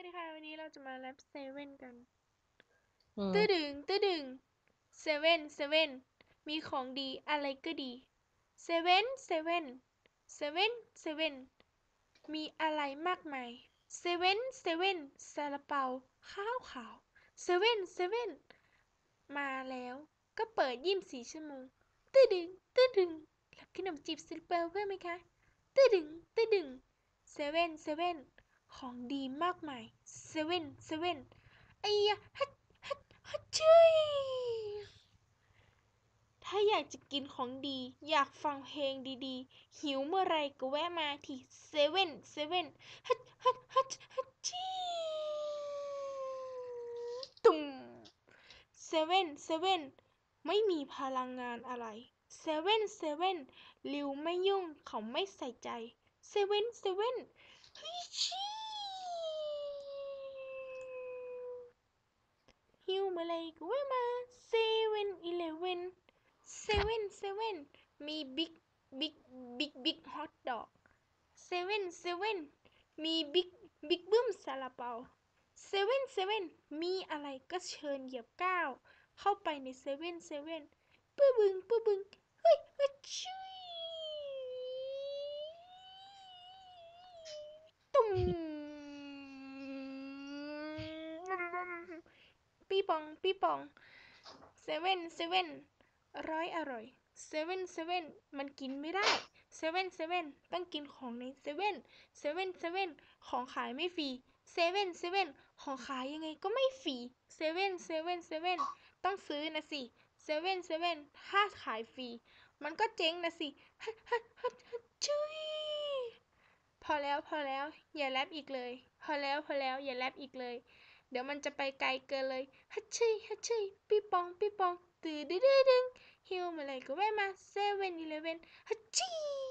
วัสดีค่ะ วันนี้เราจะมาแรปเซเว่นกันอืมตื้อดึง ตื้อดึงเซเว่นเซเว่นมีของดีอะไรก็ดีเซเว่นเซเว่นเซเว่นเซเว่นมีอะไรมากมายเซเว่นเซเว่นซาลาเปาข้าวขาวเซเว่นเซเว่นมาแล้วก็เปิดยี่สิบสี่ชั่วโมง ตื้อดึง ตื้อดึงรับขนมจีบซาลาเปาเพิ่มไหมคะ ตื้อดึง ตื้อดึงเซเว่นเซเว่น ของดีมากมายเซเว่นเซเว่นไอ้ยะฮัดฮัดฮัดจุยถ้าอยากจะกินของดี อยากฟังเพลงดีๆ หิวเมื่อไรก็แวะมาที่เซเว่นเซเว่นฮัดฮัดฮัดฮัดจีตุ่มเซเว่นเซเว่นไม่มีพลังงานอะไรเซเว่นเซเว่นริวไม่ยุ่งเขาไม่ใส่ใจเซเว่นเซเว่นเฮ้ยชี หิวมื่อไรก็แวะมาเซเว่นอีเลเว่นเซเว่นเซเว่นมีบิ๊กบิ๊กบิ๊กบิ๊กฮอทดอกเซเว่นเซเว่นมีบิ๊กบิ๊กบึ้มซาลาเปาเซเว่นเซเว่นมีอะไรก็เชิญเหยียบก้าวเข้าไปในเซเว่นเซเว่นปื้บึงปื้บึงเฮ้ยเฮ้ยชุยตุ่ม ปีปอง ปีปองเซเว่นเซเว่นร้อยอร่อยเซเว่นเซเว่นมันกินไม่ได้เซเว่นเซเว่นต้องกินของในเซเว่นเซเว่นเซเว่นของขายไม่ฟรีเซเว่นเซเว่นของขายยังไงก็ไม่ฟรีเซเว่นเซเว่นเซเว่นต้องซื้อนะสิเซเว่นเซเว่นถ้าขายฟรีมันก็เจ๊งนะสิฮัฮัฮัดฮัดจุยพอแล้วพอแล้วอย่าแรปอีกเลย พอแล้วพอแล้วอย่าแรปอีกเลย เดี๋ยวมันจะไปไกลเกินเลยฮัชชี่ฮัชชี่ปีปองปีปองตื่นดื้อดึงฮิวเมื่อไหรก็แวะมาเซเว่นอีเลเว่นฮัชชี่